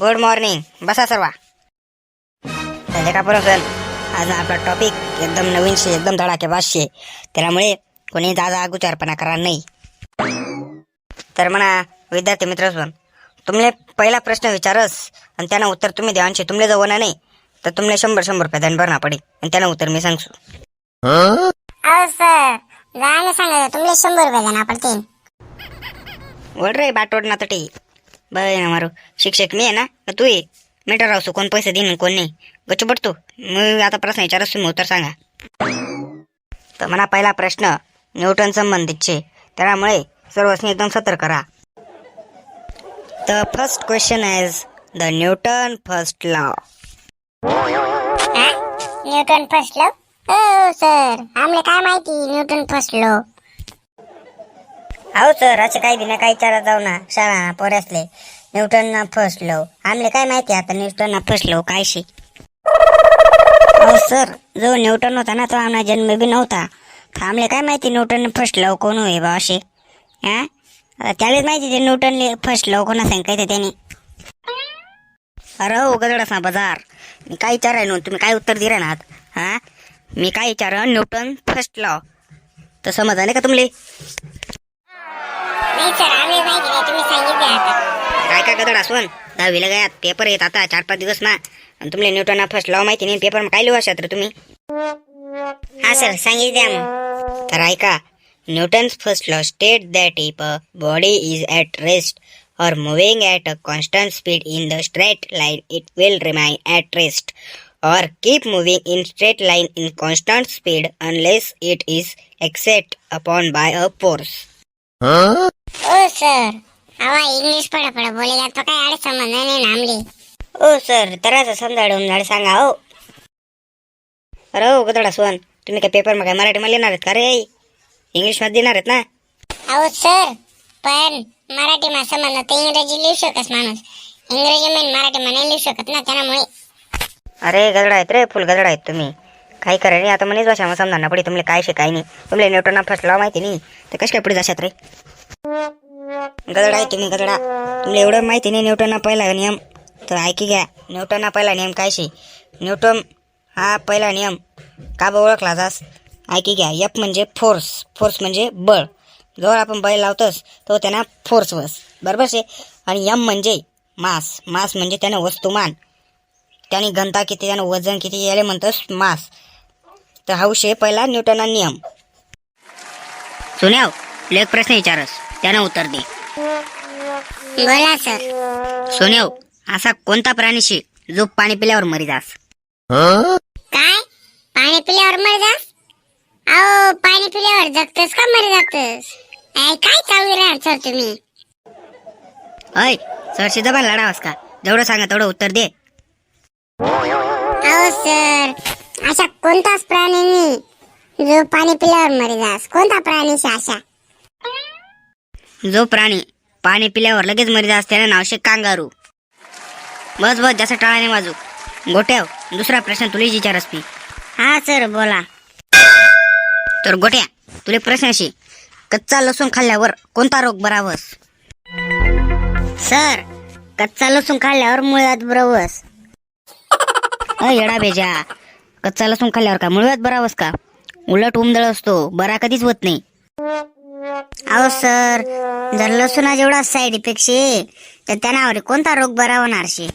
Good morning बसा सर्वा. का सर आज आपला टॉपिक एकदम नवीन शे एकदम धडाकेबाज शे त्यामुळे कोणी दादा अगोचारपणा करा नाही. तर म्हणा विद्यार्थी मित्र तुमले पहिला प्रश्न विचारस आणि त्यानं उत्तर तुम्ही द्यावांशी तुमले जवळ नाही तर तुमले शंभर शंभर रुपये दंड भरणा पडेल. आणि त्यानं उत्तर मी सांगसू सांगा तुमले शंभर रुपये देणार पडतील. ओढ रे बाटोड ना तटी ना मारू शिक्षक मी आहे ना मग तू ये मीटर राहू कोण पैसे देईन कोण नाही गच्चू पडतो मी आता प्रश्न विचारस तुम्ही उत्तर सांगा तर म्हणा पहिला प्रश्न न्यूटन संबंधितचे त्यामुळे सर्वस्नी एकदम सतर्क करा the first question is the Newton first law Newton first हो सर आम्हाला काय माहिती न्यूटन फसलो अहो सर असं काही बिना काही विचारत जाऊ ना शाळा पोऱ्यासले न्यूटन फसलो आमले काय माहिती आता न्यूटन फसलो काय शी अहो सर जो न्यूटन होता ना तो आमना जन्म बी नव्हता. तर आमले काय माहिती न्यूटन फसलो कोण होय बा असे हा त्यावेळेस माहिती ते न्यूटन फसलो कोणा सांग काय ते त्याने. अरे हो गजडस ना बाजार. मी काय विचाराय ना तुम्ही काय उत्तर दिले ना हा मी काय विचार न्यूटन फसलो तर समजा का तुमले नाही सर आम्ही माहिती नाही तुम्ही सांगितले आता. काय काय गदड असवन दहावीला गयात पेपर येत आता चार पाच दिवस ना आणि तुमले न्यूटन फर्स्ट लॉ माहिती नाही पेपर काय लिहू शकत रे तुम्ही? हा सर सांगितले मग तर ऐका Newton's first law state that if a body is at rest or moving at a constant speed in the straight line it will remain at rest or keep moving in straight line in constant speed unless it is acted upon by a force. ओ sir हवा English पडा पडा बोलेगा तो काय आडे संबंध नाही ना आमले. ओ सर तराचं समजाडून झाड सांगा हो. अरे हो गदडा सोन तुम्ही काय पेपर मग काय मराठीमध्ये लिहिणार आहेत का रे? इंग्लिशमध्ये देणार आहेत ना? अहो सर पण मराठीमा संबंध ते इंग्रजी लिहू शकस माणूस. इंग्रजी मेन मराठीमा नाही लिहू शकत ना त्यामुळे अरे गदडा आहेत रे फुल गदडा आहेत तुम्ही. काही करा नाही आता मनीच भाषा समजा पडे तुम्हाला काय शे काय नाही तुमले न्यूटन फसला माहिती नाही. तर कश काय पुढे जाशात रे? गदडा आहे तुम्ही गदडा? तुम्हाला एवढं माहिती नाही न्यूटन पहिला नियम. तर ऐकी घ्या न्यूटन पहिला नियम काय शे? न्यूटन हा पहिला नियम. का बा ओळखला जास? ऐकी घ्या यप म्हणजे फोर्स फोर्स म्हणजे बळ. जवळ आपण बैल लावतोस तो त्यांना फोर्स बस. बरोबर शे? आणि यम म्हणजे मास. मास म्हणजे त्यानं वस्तुमान. त्याने घनता किती त्यानं वजन किती याले म्हणतोस मास. तर हा शे पहिला न्यूटनचा नियम. सुन्याव तुला एक प्रश्न विचारस. त्यानं उत्तर दे. बोला सर. सोन्याव असा कोणता प्राणी शे जो पाणी पिल्यावर मरी जास काय? पाणी पिल्यावर मर जास अहो पाणी पिल्यावर जगतस का मर जागतस ऐ, काय चालू राहणार सर तुम्ही? अय सरशी जबान लढावास का? जेवढं सांगा तेवढं उत्तर दे. अहो सर अशा कोणताच प्राणी नाही जो पाणी पिल्यावर मर जास कोणता प्राणी शे अशा? जो प्राणी पाणी पिल्यावर लगेच मरीज असते त्यानं नाव कांगारू. बस बस जास्त टाळाने वाजू. गोट्याव दुसरा प्रश्न तुला विचारस मी हा सर बोला. तर गोट्या तुले प्रश्न अशी. कच्चा लसूण खाल्ल्यावर कोणता रोग बरावस? सर कच्चा लसूण खाल्ल्यावर मुळात बरावस? येडा बेजा. कच्चा लसूण खाल्ल्यावर का मुळात बरावस का? उलट उमदळ असतो बरा कधीच होत नाही. अहो सर जर लसूणा जेवढा साईड इफेक्ट शे तर त्यानावर कोणता रोग बरा होणार शे?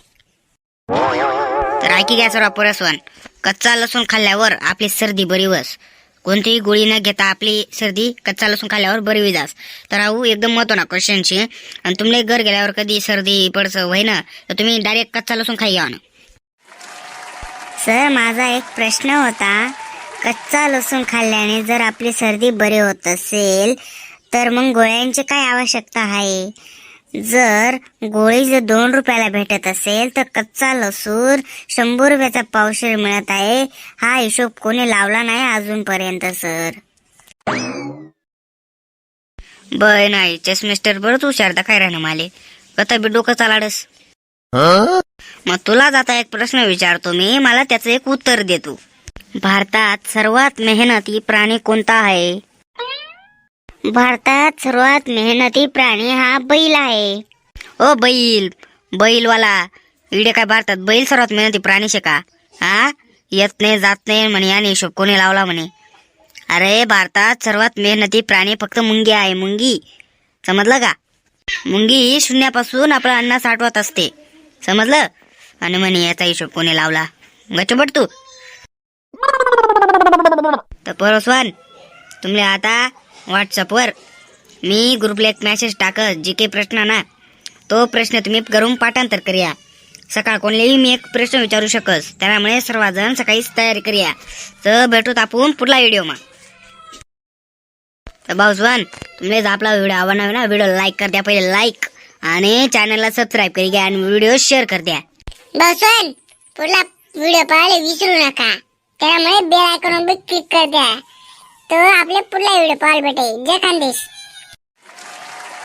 तर ऐकी घ्या सर्व पुरस्वन कच्चा लसूण खाल्ल्यावर आपली सर्दी बरी वस कोणतीही गोळी न घेता आपली सर्दी कच्चा लसूण खाल्ल्यावर बरी विजास तर अहो एकदम महत्त्व ना क्वेश्चनची आणि तुमले घर गेल्यावर कधी सर्दी पडस होय ना तर तुम्ही डायरेक्ट कच्चा लसूण खाई घ्या ना. सर माझा एक प्रश्न होता. कच्चा लसूण खाल्ल्याने जर आपली सर्दी बरी होत असेल तर मग गोळ्यांची काय आवश्यकता आहे? जर गोळी जर दोन रुपयाला भेटत असेल तर कच्चा लसूण शंभर रुपयाचा पावशेर मिळत आहे. हा हिशोब कोणी लावला नाही अजूनपर्यंत सर. बय नाही चेस मिस्टर बरंच हुशार काय राहणं माले. कथा बी डोकं चालाडस. मग तुला आता एक प्रश्न विचारतो मी मला त्याचं एक उत्तर देतो भारतात सर्वात मेहनती प्राणी कोणता आहे? भारतात सर्वात मेहनती प्राणी हा बैल आहे. ओ बैल. बैलवाला. इडे काय भारतात बैल सर्वात मेहनती प्राणी शे का? हा येत नाही जात नाही म्हणे आणि हिशोब कोणी लावला म्हणे? अरे भारतात सर्वात मेहनती प्राणी फक्त मुंगी आहे मुंगी. समजलं का? मुंगी ही शून्यापासून आपलं अन्न साठवत असते. समजलं? आणि म्हणे याचा हिशोब कोणी लावला? गचबट तू. तर परस्वान तुम्ही आता व्हॉट्सअपवर. मी ग्रुपला एक मेसेज टाकत जी काही प्रश्न ना तो प्रश्न तुम्ही करून पाठांतर करूया. सकाळ कोणलेही मी एक प्रश्न विचारू शकस त्यामुळे सर्वजण सकाळीच तयारी करूया. तर भेटूत आपण पुढला व्हिडिओ मग तर भाऊजवान तुम्ही जर आपला व्हिडिओ आवडणार ना व्हिडिओ लाईक कर द्या पहिले लाईक आणि चॅनलला सबस्क्राईब करी घ्या आणि व्हिडिओ शेअर कर द्या. पुढला व्हिडिओ पाहायला विसरू नका. त्यामुळे बेल आयकॉन क्लिक कर द्या. तर आपले पुढला व्हिडिओ पाहायला भेटेल जय खानदेश